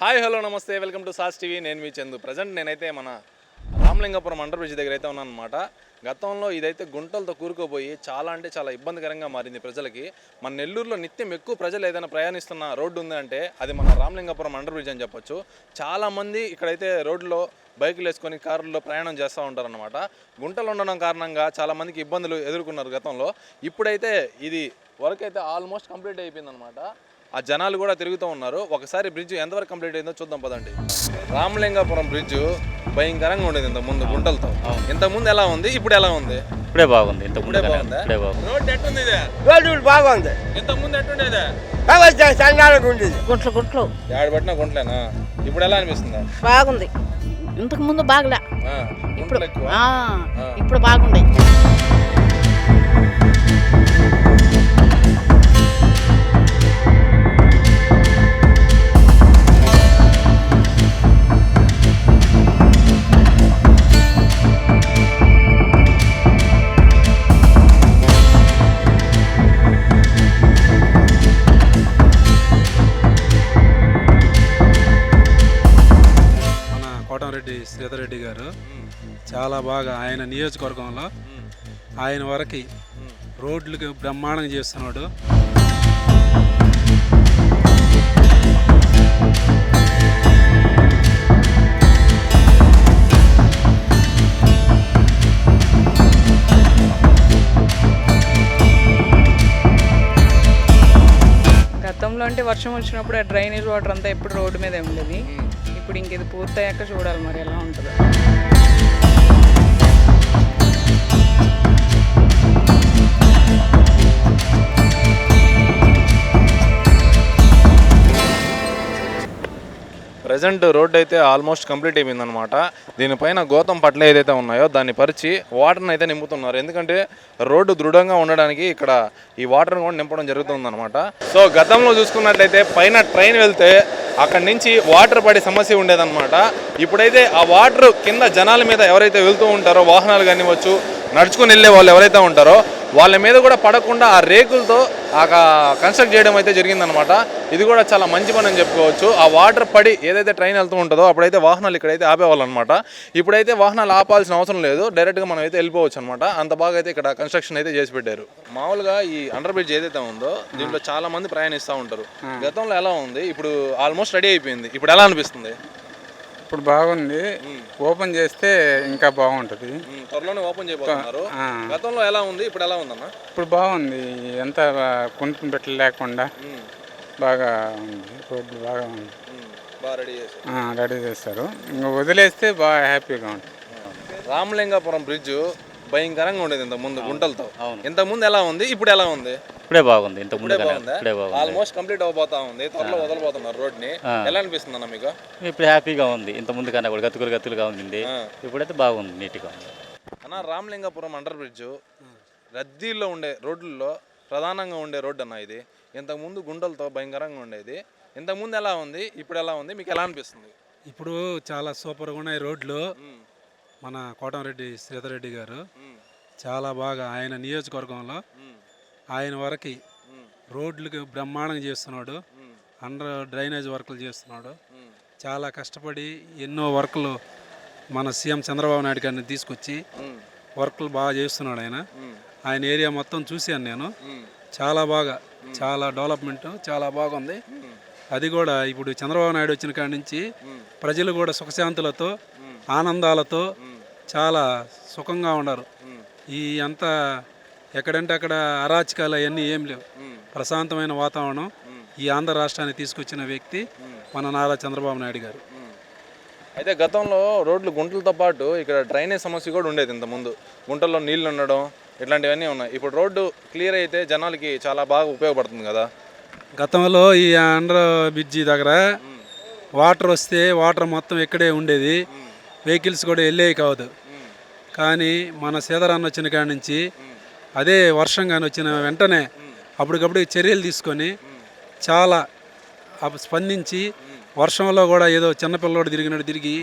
Hi hello నమస్తే. Welcome to sauce TV నేను మీ చందు. ప్రజెంట్ నేనైతే మన రామలింగపురం అండర్ బ్రిడ్జ్ దగ్గర అయితే ఉన్నాను అనమాట గతంలో ఇదైతే గుంటలతో కూరుకుపోయి చాలా అంటే చాలా ఇబ్బందికరంగా మారింది ప్రజలకి. మన నెల్లూరులో నిత్యం ఎక్కువ ప్రజలు ఏదైనా ప్రయాణిస్తున్న రోడ్డు ఉందంటే అది మన రామలింగపురం అండర్ బ్రిడ్జ్ అని చెప్పొచ్చు. చాలామంది ఇక్కడైతే రోడ్లో బైకులు వేసుకొని కారుల్లో ప్రయాణం చేస్తూ ఉంటారనమాట గుంటలు ఉండడం కారణంగా చాలామందికి ఇబ్బందులు ఎదుర్కొన్నారు గతంలో. ఇప్పుడైతే ఇది వర్క్ అయితే ఆల్మోస్ట్ కంప్లీట్ అయిపోయిందనమాట ఆ జనాలు కూడా తిరుగుతూ ఉన్నారు. ఒకసారి బ్రిడ్జ్ ఎంతవరకు కంప్లీట్ అయిందో చూద్దాం పదండి. రామలింగాపురం బ్రిడ్జ్ భయంకరంగా ఉండేది ఇంత ముందు గుంటలతో. ఇంత ముందు ఎలా ఉంది? ఇప్పుడు ఎలా ఉంది? ఇప్పుడే బాగుంది. ఇంత ముందు ఇప్పుడే బాగుందా? ఇప్పుడే బాగుంది. రోడ్ ఎట్టుంది ఇది? రోడ్డు బాగుంది. ఇంత ముందు ఎట్టుండేది వ్యవస్థ చండాలకు ఉండేది. గుంట్లు గుంట్లు. యాడ పట్టిన గుంటలేనా? ఇప్పుడు ఎలా అనిపిస్తుందా? బాగుంది. ఇంతకు ముందు బాగలే. ఇప్పుడు ఇప్పుడు బాగుంది కోటంరెడ్డి శ్రీధర్రెడ్డి గారు. చాలా బాగా ఆయన నియోజకవర్గంలో ఆయన వరకు రోడ్లకు బ్రహ్మాండంగా చేస్తున్నాడు. గతంలో అంటే వర్షం వచ్చినప్పుడు ఆ డ్రైనేజ్ వాటర్ అంతా ఎప్పుడు రోడ్డు మీదే ఉండేది. ఇప్పుడు ఇంక ఇది పూర్తయ్యాక చూడాలి మరి ఎలా ఉంటుందో. ప్రజెంట్ రోడ్ అయితే ఆల్మోస్ట్ కంప్లీట్ అయిపోయిందనమాట దీనిపైన గోతం పట్ల ఏదైతే ఉన్నాయో దాన్ని పరిచి వాటర్ని అయితే నింపుతున్నారు. ఎందుకంటే రోడ్డు దృఢంగా ఉండడానికి ఇక్కడ ఈ వాటర్ని కూడా నింపడం జరుగుతుంది సో గతంలో చూసుకున్నట్లయితే పైన ట్రైన్ వెళ్తే అక్కడి నుంచి వాటర్ పడే సమస్య ఉండేదన్నమాట. ఇప్పుడైతే ఆ వాటర్ కింద జనాల మీద ఎవరైతే వెళ్తూ ఉంటారో వాహనాలు కానివ్వచ్చు నడుచుకుని వెళ్ళే వాళ్ళు ఎవరైతే ఉంటారో వాళ్ళ మీద కూడా పడకుండా ఆ రేకులతో ఆ కన్స్ట్రక్ట్ చేయడం అయితే జరిగిందనమాట ఇది కూడా చాలా మంచి పని అని చెప్పుకోవచ్చు. ఆ వాటర్ పడి ఏదైతే ట్రైన్ వెళ్తూ ఉంటుందో అప్పుడైతే వాహనాలు ఇక్కడైతే ఆపేవాళ్ళు అనమాట ఇప్పుడైతే వాహనాలు ఆపాల్సిన అవసరం లేదు. డైరెక్ట్గా మనం అయితే వెళ్ళిపోవచ్చు అనమాట అంత బాగా అయితే ఇక్కడ కన్స్ట్రక్షన్ అయితే చేసి పెట్టారు. మామూలుగా ఈ అండర్ బ్రిడ్జ్ ఏదైతే ఉందో దీంట్లో చాలా మంది ప్రయాణిస్తూ ఉంటారు. గతంలో ఎలా ఉంది? ఇప్పుడు ఆల్మోస్ట్ రెడీ అయిపోయింది. ఇప్పుడు ఎలా అనిపిస్తుంది? ఇప్పుడు బాగుంది. ఓపెన్ చేస్తే ఇంకా బాగుంటుంది. త్వరలోనే ఓపెన్ చేయబోతున్నారు. గతంలో ఎలా ఉంది? ఇప్పుడు ఎలా ఇప్పుడు బాగుంది. ఎంత కుంటుని పెట్టలు లేకుండా బాగా ఉంది. రోడ్డు బాగా ఉంది. రెడీ చేస్తారు ఇంకా వదిలేస్తే బాగా హ్యాపీగా ఉంటుంది. రామలింగాపురం బ్రిడ్జ్ భయంకరంగా ఉండేది ఇంత ముందు గుంటలతో. ఇంత ముందు ఎలా ఉంది? ఇప్పుడు ఎలా ఉంది? ఇప్పుడే బాగుంది ఇంత ముందు ఇప్పుడే బాగుందా? ఆల్మోస్ట్ కంప్లీట్ అవబోతా ఉంది త్వరలో వదలబోతున్నారు రోడ్ని ఆ. ఎలా అనిపిస్తుంది అన్న మీకు? ఇప్పుడు హ్యాపీగా ఉంది ఇంత ముందు కన్నా కూడా గతుకులు గతులుగా ఉంది. ఇప్పుడైతే బాగుంది నీట్గా ఉంది. అన్న రామలింగాపురం అండర్ బ్రిడ్జ్ రద్దీల్లో ఉండే రోడ్లలో ప్రధానంగా ఉండే రోడ్డు అన్న ఇది. ఇంతకు ముందు గుంటలతో భయంకరంగా ఉండేది. ఇంతకు ముందు ఎలా ఉంది? ఇప్పుడు ఎలా ఉంది? మీకు ఎలా అనిపిస్తుంది? ఇప్పుడు చాలా సూపర్గా ఉన్నాయి రోడ్లు. మన కోటంరెడ్డి శ్రీధర్రెడ్డి గారు ఉమ్, చాలా బాగా ఆయన నియోజకవర్గంలో ఆయన వరకు రోడ్లకు బ్రహ్మాండంగా చేస్తున్నాడు. అండర్ డ్రైనేజ్ వర్కులు చేస్తున్నాడు. చాలా కష్టపడి ఎన్నో వర్కులు మన సీఎం చంద్రబాబు నాయుడు గారిని తీసుకొచ్చి వర్కులు బాగా చేస్తున్నాడు ఆయన. ఆయన ఏరియా మొత్తం చూశాను నేను. చాలా బాగా చాలా డెవలప్మెంట్ చాలా బాగుంది. అది కూడా ఇప్పుడు చంద్రబాబు నాయుడు వచ్చిన కాడి నుంచి ప్రజలు కూడా సుఖశాంతులతో ఆనందాలతో చాలా సుఖంగా ఉన్నారు. ఈ అంతా ఎక్కడంటే అక్కడ అరాచకాలు అవన్నీ ఏం లేవు. ప్రశాంతమైన వాతావరణం. ఈ ఆంధ్ర రాష్ట్రాన్ని తీసుకొచ్చిన వ్యక్తి మన నారా చంద్రబాబు నాయుడు గారు. అయితే గతంలో రోడ్లు గుంటలతో పాటు ఇక్కడ డ్రైనేజ్ సమస్య కూడా ఉండేది ఇంత ముందు గుంటల్లో నీళ్ళు ఉండడం ఇట్లాంటివన్నీ ఉన్నాయి. ఇప్పుడు రోడ్డు క్లియర్ అయితే జనాలకి చాలా బాగా ఉపయోగపడుతుంది కదా? గతంలో ఈ అండర్ బ్రిడ్జి దగ్గర వాటర్ వస్తే వాటర్ మొత్తం ఇక్కడే ఉండేది. వెహికల్స్ కూడా వెళ్ళేవి కాదు. కానీ మన సీతారాన్ని వచ్చిన కాడి నుంచి అదే వర్షం కానీ వచ్చిన వెంటనే అప్పటికప్పుడు చర్యలు తీసుకొని చాలా స్పందించి వర్షంలో కూడా ఏదో చిన్నపిల్లోడు తిరిగినట్టు తిరిగి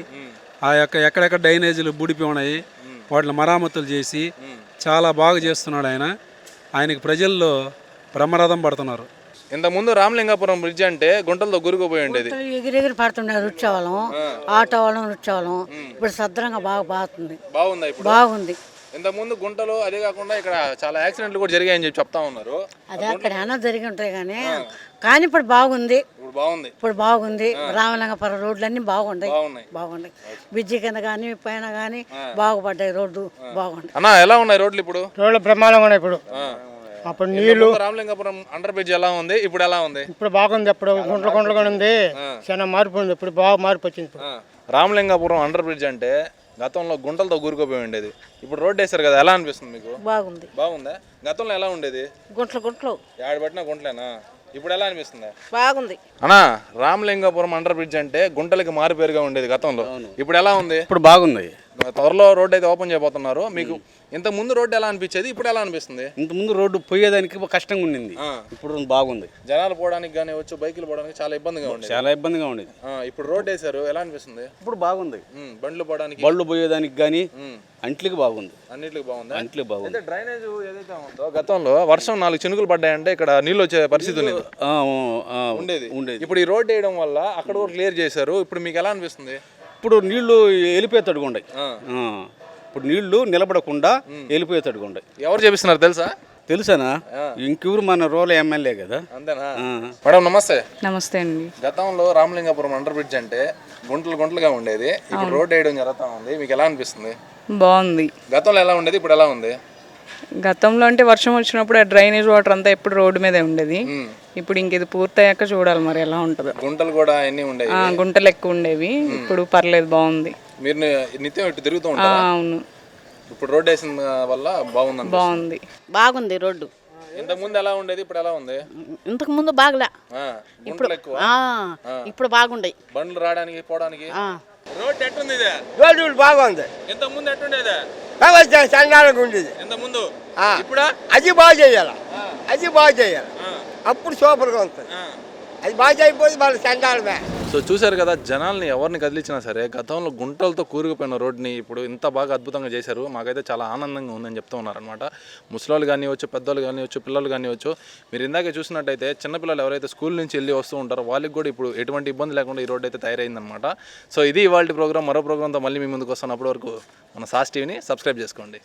ఆ యొక్క ఎక్కడెక్కడ డ్రైనేజీలు బూడిపోయి ఉన్నాయి వాటిని మరామతులు చేసి చాలా బాగా చేస్తున్నాడు ఆయన. ఆయనకి ప్రజల్లో బ్రహ్మరథం పడుతున్నారు. ఇంత ముందు రామలింగాపురం బ్రిడ్జ్ అంటే గుంటలతో గురుకుపోయి ఉండేది ఎగిరెగిరి పడుతున్నారు రుచ్చేవాళ్ళం. ఆటో వాళ్ళం రుచ్చేవాళ్ళం. ఇప్పుడు సద్రంగా బాగా బాగుతుంది బాగుందా ఇప్పుడు? బాగుంది. ఇంత ముందు గుంటలు అదే కాకుండా ఇక్కడ చాలా యాక్సిడెంట్లు కూడా జరిగాయని చెప్పి చెప్తా ఉన్నారు. అదే అక్కడ ఏమైనా జరిగి ఉంటాయి కానీ కానీ ఇప్పుడు బాగుంది. ఇప్పుడు బాగుంది. ఇప్పుడు బాగుంది. రామలింగపురం రోడ్లు అన్నీ బాగున్నాయి. బాగున్నాయి బాగున్నాయి బ్రిడ్జి కింద కానీ పైన కానీ బాగుపడ్డాయి రోడ్డు బాగుంది అన్న ఎలా ఉన్నాయి రోడ్లు ఇప్పుడు? రోడ్లు బ్రహ్మాండంగా ఉన్నాయి ఇప్పుడు. ఆ. అప్పుడు నీళ్ళు రామలింగాపురం అండర్ బ్రిడ్జ్ ఎలా ఉంది? ఇప్పుడు ఎలా ఉంది? ఇప్పుడు బాగుంది. అప్పుడు గుంటలు గుంటలుగా ఉంది. చాలా మార్పు ఉంది. ఇప్పుడు బాగా మార్పు వచ్చింది. రామలింగాపురం అండర్ బ్రిడ్జ్ అంటే గతంలో గుంటలతో కూరుకుపోయి ఉండేది. ఇప్పుడు రోడ్ వేశారు కదా ఎలా అనిపిస్తుంది మీకు? బాగుంది. బాగుందా? గతంలో ఎలా ఉండేది? గుంటలు గుంటలు. ఏడు పట్టినా గుంటలేనా? ఇప్పుడు ఎలా అనిపిస్తుంది? బాగుంది. అన్నా రామలింగాపురం అండర్ బ్రిడ్జ్ అంటే గుంటలకి మారుపేరుగా ఉండేది గతంలో. ఇప్పుడు ఎలా ఉంది? ఇప్పుడు బాగుంది. త్వరలో రోడ్ అయితే ఓపెన్ చేయబోతున్నారు. మీకు ఇంత ముందు రోడ్ ఎలా అనిపించేది? ఇప్పుడు ఎలా అనిపిస్తుంది? ఇంతకుముందు రోడ్డు పోయేదానికి కష్టంగా ఉండింది. ఆ. ఇప్పుడు బాగుంది. జనాలు పోవడానికి కానీ వచ్చు బైకులు పోవడానికి చాలా ఇబ్బందిగా ఉండేది. చాలా ఇబ్బందిగా ఉండేది. ఆ, ఇప్పుడు రోడ్ వేశారు. ఎలా అనిపిస్తుంది? ఇప్పుడు బాగుంది. బండ్లు పోవడానికి. బళ్ళు పోయేదానికి కానీ అంట్లకి బాగుంది. అన్నిటికి బాగుంది? అంట్లకి బాగుంది. డ్రైనేజ్ ఏదైతే ఉందో గతంలో వర్షం నాలుగు చినుకులు పడ్డాయంటే ఇక్కడ నీళ్ళు వచ్చే పరిస్థితి ఆ, ఉండేది. ఉండేది. ఇప్పుడు ఈ రోడ్ వేయడం వల్ల అక్కడ కూడా క్లియర్ చేశారు. ఇప్పుడు మీకు ఎలా అనిపిస్తుంది? ఇప్పుడు నీళ్ళు వెళ్ళిపోయేటట్టుగా ఉన్నాయి. ఇప్పుడు నీళ్ళు నిలబడకుండా వెళ్ళిపోయేటట్టుగా ఉన్నాయి ఎవరు చేపిస్తున్నారు తెలుసా? తెలుసానా? ఇంకెవరు మన రోల ఎమ్మెల్యే కదా? అంతేనా. మేడం నమస్తే. నమస్తే అండి. గతంలో రామలింగాపురం అండర్ బ్రిడ్జ్ అంటే గుంటలు గుంటలుగా ఉండేది. ఇప్పుడు రోడ్ వేయడం జరుగుతా ఉంది. మీకు ఎలా అనిపిస్తుంది? బాగుంది. గతంలో ఎలా ఉండేది? ఇప్పుడు ఎలా ఉంది? గతంలో అంటే వర్షం వచ్చినప్పుడు ఆ డ్రైనేజ్ వాటర్ అంతా ఎప్పుడు రోడ్డు మీదే ఉండేది. ఇప్పుడు ఇంక ఇది పూర్తయ్యాక చూడాలి మరి ఎలా ఉంటుందో. గుంటలు కూడా అన్ని ఉండేవి? ఆ, గుంటలు ఎక్కువ ఉండేవి. ఇప్పుడు పర్లేదు బాగుంది. మీరు ని- నిత్యం ఇటు తిరుగుతూ ఆ, ఉంటారా అవును. ఇప్పుడు రోడ్ వేసిన వల్ల బాగుంది బాగుంది. బాగుంది రోడ్డు. ఇంతకు ముందు ఎలా ఉండేది? ఇప్పుడు ఎలా ఉంది? ఇంతకు ముందు బాగలే. ఆ, గుంటలు ఎక్కువ. ఆ, ఇప్పుడు బాగుండయి. బండ్లు రావడానికి పోవడానికి? ఆ. రోడ్ ఎట్టుంది ఇదే? రోడ్డు బాగుంది. ఇంత ముందు ఎట్టుండేదే? వ్యవస్థ ఉండేది. ఇంత ముందు? ఆ. ఇప్పుడా? అది బాగా చేయాలి. అది బాగా చేయాలి. అప్పుడు సూపర్గా ఉంటుంది అది బాగా చేయకపోతే వాళ్ళ చండాలమే సో చూశారు కదా జనాల్ని ఎవరిని కదిలించినా సరే గతంలో గుంటలతో కూరుకుపోయిన రోడ్ని ఇప్పుడు ఇంత బాగా అద్భుతంగా చేశారు. మాకైతే చాలా ఆనందంగా ఉందని చెప్తూ ఉన్నారనమాట ముసలోళ్ళు కానివచ్చు పెద్దోళ్ళు కానివచ్చు పిల్లలు కానివచ్చు మీరు ఇందాక చూసినట్టయితే చిన్నపిల్లలు ఎవరైతే స్కూల్ నుంచి వెళ్ళి వస్తూ ఉంటారో వాళ్ళకి కూడా ఇప్పుడు ఎటువంటి ఇబ్బంది లేకుండా ఈ రోడ్ అయితే తయారైందనమాట సో ఇది ఇవాళ ప్రోగ్రామ్ మరో ప్రోగ్రామ్తో మళ్ళీ మీ ముందుకు వస్తున్నప్పటి వరకు మన సాస్ టీవీని సబ్స్క్రైబ్ చేసుకోండి.